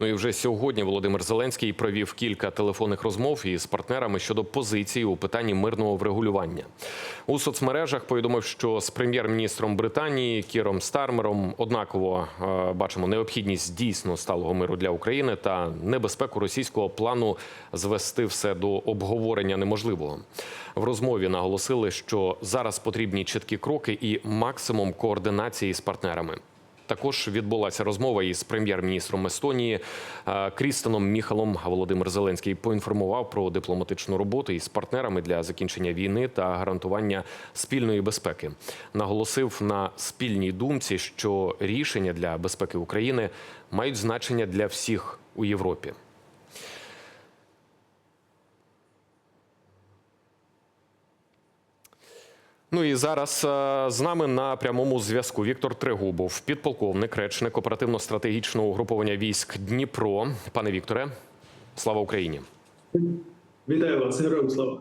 Ну і вже сьогодні Володимир Зеленський провів кілька телефонних розмов із партнерами щодо позиції у питанні мирного врегулювання. У соцмережах повідомив, що з прем'єр-міністром Британії Кіром Стармером однаково е, бачимо необхідність дійсно сталого миру для України та небезпеку російського плану звести все до обговорення неможливого. В розмові наголосили, що зараз потрібні чіткі кроки і максимум координації з партнерами. Також відбулася розмова із прем'єр-міністром Естонії е, Крістеном Міхалом. Володимир Зеленський поінформував про дипломатичну роботу із партнерами для закінчення війни та гарантування спільної безпеки. Наголосив на спільній думці, що рішення для безпеки України мають значення для всіх у Європі. Ну і зараз е, з нами на прямому зв'язку Віктор Трегубов, підполковник, речник оперативно-стратегічного угруповання військ Дніпро. Пане Вікторе, слава Україні! Вітаю вас, героям слава.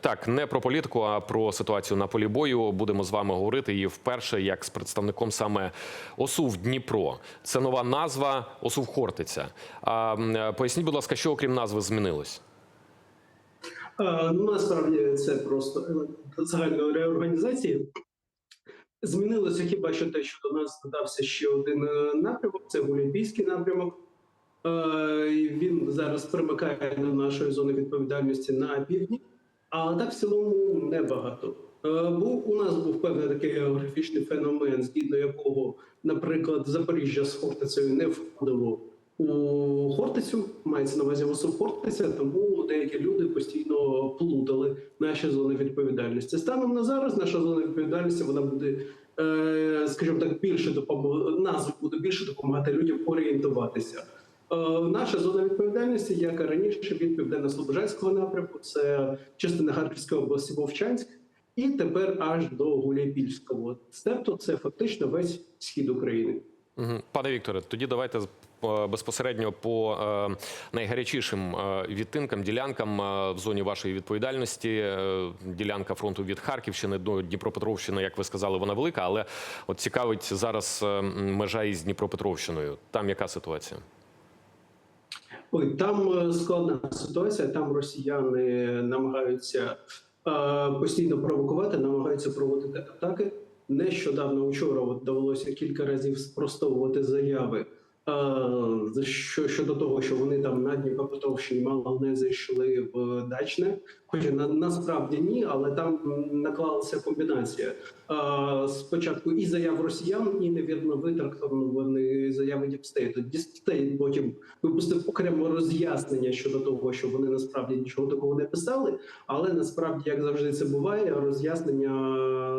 Так, не про політику, а про ситуацію на полі бою будемо з вами говорити. І вперше, як з представником саме ОСУВ Дніпро, це нова назва ОСУВ Хортиця. А поясніть, будь ласка, що окрім назви змінилось? Ну насправді це просто загальної реорганізації. Змінилося хіба що те, що до нас додався ще один е, напрямок це Гулімпійський напрямок. Е, Він зараз примикає до нашої зони відповідальності на півдні, але так в цілому небагато. Е, Був у нас був певний такий географічний феномен, згідно якого, наприклад, Запоріжжя з Хортицею не входило у Хортицю, мається на увазі ВСУ Хортиця, тому деякі люди постійно плутали наші зони відповідальності. Станом на зараз наша зона відповідальності вона буде, е, скажімо так, більше допомогти назва буде більше допомагати людям орієнтуватися. Е, Наша зона відповідальності, як і раніше, від південно-слобожанського напрямку, це частина Харківської області Вовчанськ, і тепер аж до Гуляйпільського. Тобто це фактично весь схід України. Пане Вікторе, тоді давайте е, безпосередньо по е, найгарячішим е, відтинкам, ділянкам в зоні вашої відповідальності. Ділянка фронту від Харківщини до Дніпропетровщини, як ви сказали, вона велика, але от цікавить зараз межа із Дніпропетровщиною. Там яка ситуація? Ой, там складна ситуація. Там росіяни намагаються постійно провокувати, намагаються проводити атаки. Нещодавно вчора довелося кілька разів спростовувати заяви е, що щодо того, що вони там на Дніпропетровщині мало не зайшли в дачне. На, насправді ні, але там наклалася комбінація. Е, спочатку і заяв росіян, і невірно витрактовані заяви Діпстейту. Діпстейт потім випустив окремо роз'яснення щодо того, що вони насправді нічого такого не писали. Але насправді, як завжди, це буває, роз'яснення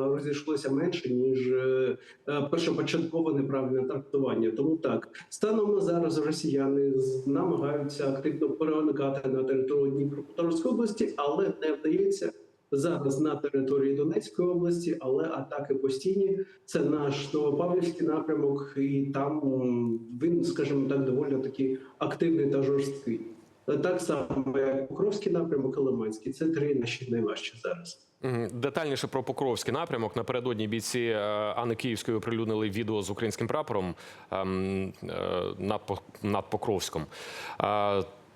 розійшлося менше ніж е, е, першопочаткове неправильне трактування. Тому так станом на зараз росіяни намагаються активно проникати на територію Дніпропетровської області, але не вдається. Зараз на території Донецької області, але атаки постійні. Це наш Новопавлівський напрямок, і там він, скажімо так, доволі таки активний та жорсткий. Е, Так само, як Покровський напрямок, і Лиманський. Це три наші найважчі зараз. Детальніше про Покровський напрямок. Напередодні бійці е, Анни Київської оприлюднили відео з українським прапором ем, е, над, По- над Покровськом.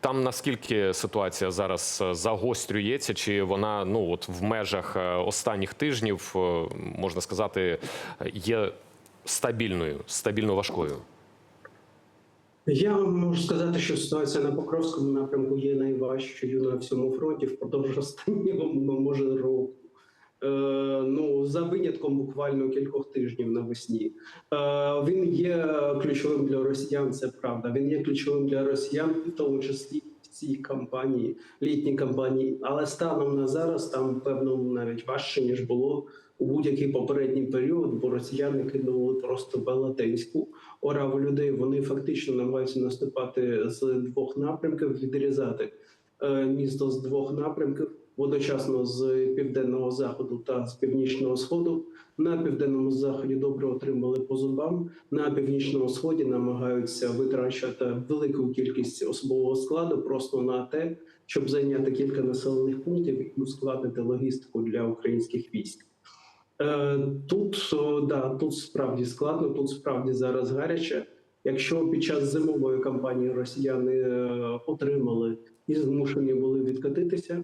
Там наскільки ситуація зараз е, загострюється, чи вона ну от в межах е, останніх тижнів е, можна сказати є стабільною, стабільно важкою? Я можу сказати, що ситуація на Покровському напрямку є найважчою на всьому фронті впродовж останнього може року. Е, ну за винятком буквально кількох тижнів навесні. Е, він є ключовим для росіян. Це правда. Він є ключовим для росіян, в тому числі цій кампанії, літній кампанії. Але станом на зараз там певно навіть важче ніж було у будь-який попередній період, бо росіяни кинули просто велетенську ораву людей. Вони фактично намагаються наступати з двох напрямків, відрізати е, місто з двох напрямків водочасно з південного заходу та з північного сходу. На південному заході добре отримали по зубам. На північному сході намагаються витрачати велику кількість особового складу просто на те, щоб зайняти кілька населених пунктів і ускладнити логістику для українських військ. Е, Тут да, тут справді складно, тут справді зараз гаряче. Якщо під час зимової кампанії росіяни е, отримали і змушені були відкатитися,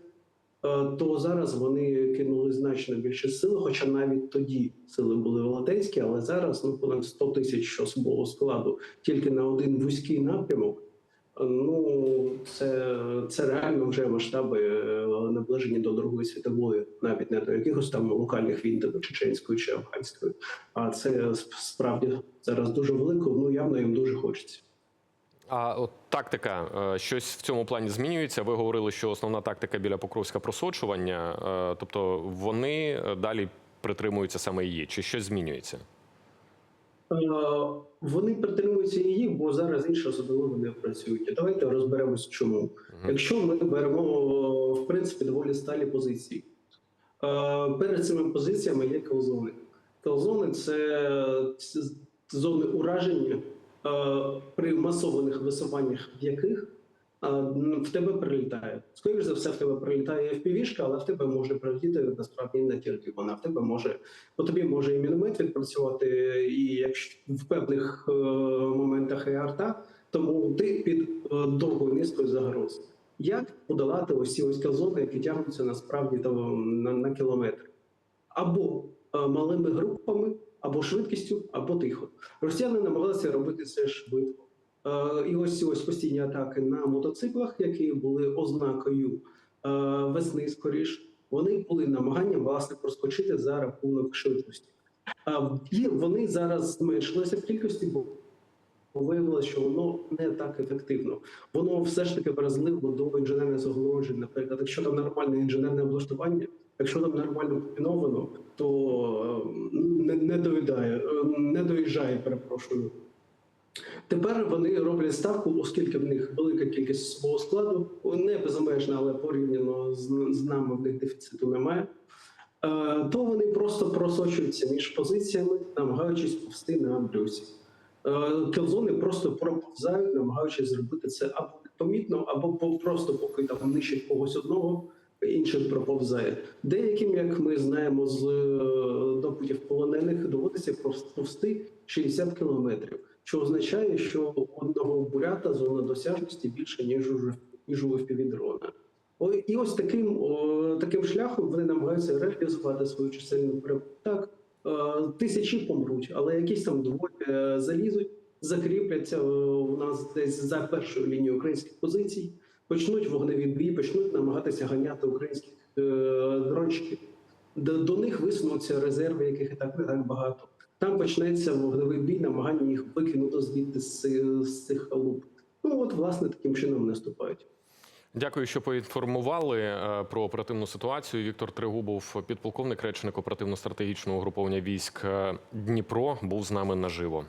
то зараз вони кинули значно більше сил, хоча навіть тоді сили були велетенські, але зараз ну понад 100 тисяч особового складу тільки на один вузький напрямок. Е, Ну, це, це реально вже масштаби е, наближені до Другої світової, навіть не до якихось там локальних війн, типу чеченської чи афганської. А це справді зараз дуже велико. Ну явно їм дуже хочеться. А от тактика е, щось в цьому плані змінюється. Ви говорили, що основна тактика біля Покровська просочування, е, тобто вони е, далі притримуються саме її, чи щось змінюється? Вони притримуються її, бо зараз інші особливо не працюють. Давайте розберемось, чому. Якщо ми беремо в принципі доволі сталі позиції, перед цими позиціями є колзони. Колзони це зони ураження при масованих висуваннях, в яких в тебе прилітає. Скоріше за все, в тебе прилітає FPV-шка, але в тебе може прилетіти насправді не тільки вона. В тебе може по тобі може і міномет відпрацювати, і якщо в певних е, моментах і арта, тому ти під е, довгою низкою загроз. Як подолати ось ці ось казони, які тягнуться насправді на, на кілометр? Або малими групами, або швидкістю, або тихо. Росіяни намагалися робити це швидко. Е, і ось ось постійні атаки на мотоциклах, які були ознакою е, весни скоріш, вони були намаганням власне проскочити за рахунок швидкості. І вони зараз зменшилися в кількості, бо виявилося, що воно не так ефективно. Воно все ж таки вразливо до інженерних загороджень. Наприклад, якщо там нормальне інженерне облаштування, якщо там нормально комбіновано, то е, не, не доїдає, е, не доїжджає, перепрошую. Тепер вони роблять ставку, оскільки в них велика кількість свого складу, не безмежна, але порівняно з, з нами в них дефіциту немає. Е, То вони просто просочуються між позиціями, намагаючись повсти на брюсі. Е, Кілзони просто проповзають, намагаючись зробити це або помітно, або просто поки там нищить когось одного, інший проповзає. Деяким, як ми знаємо з е, допитів полонених, доводиться повсти 60 кілометрів, що означає, що одного бурята зона досяжності більше ніж у ніж у FPV-дрона. І ось таким, таким шляхом вони намагаються реалізувати свою чисельну перевагу. Так, е, тисячі помруть, але якісь там двоє е, залізуть, закріпляться у нас десь за першою лінією українських позицій, почнуть вогневі бій, почнуть намагатися ганяти українських е, дрончиків. До, до них висунуться резерви, яких і так не так багато. Там почнеться вогневий бій, намагання їх викинути звідти з, з цих халуп. Ну от, власне, таким чином наступають. Дякую, що поінформували е, про оперативну ситуацію. Віктор Тригубов, підполковник, речник оперативно-стратегічного угруповання військ е, Дніпро, був з нами наживо.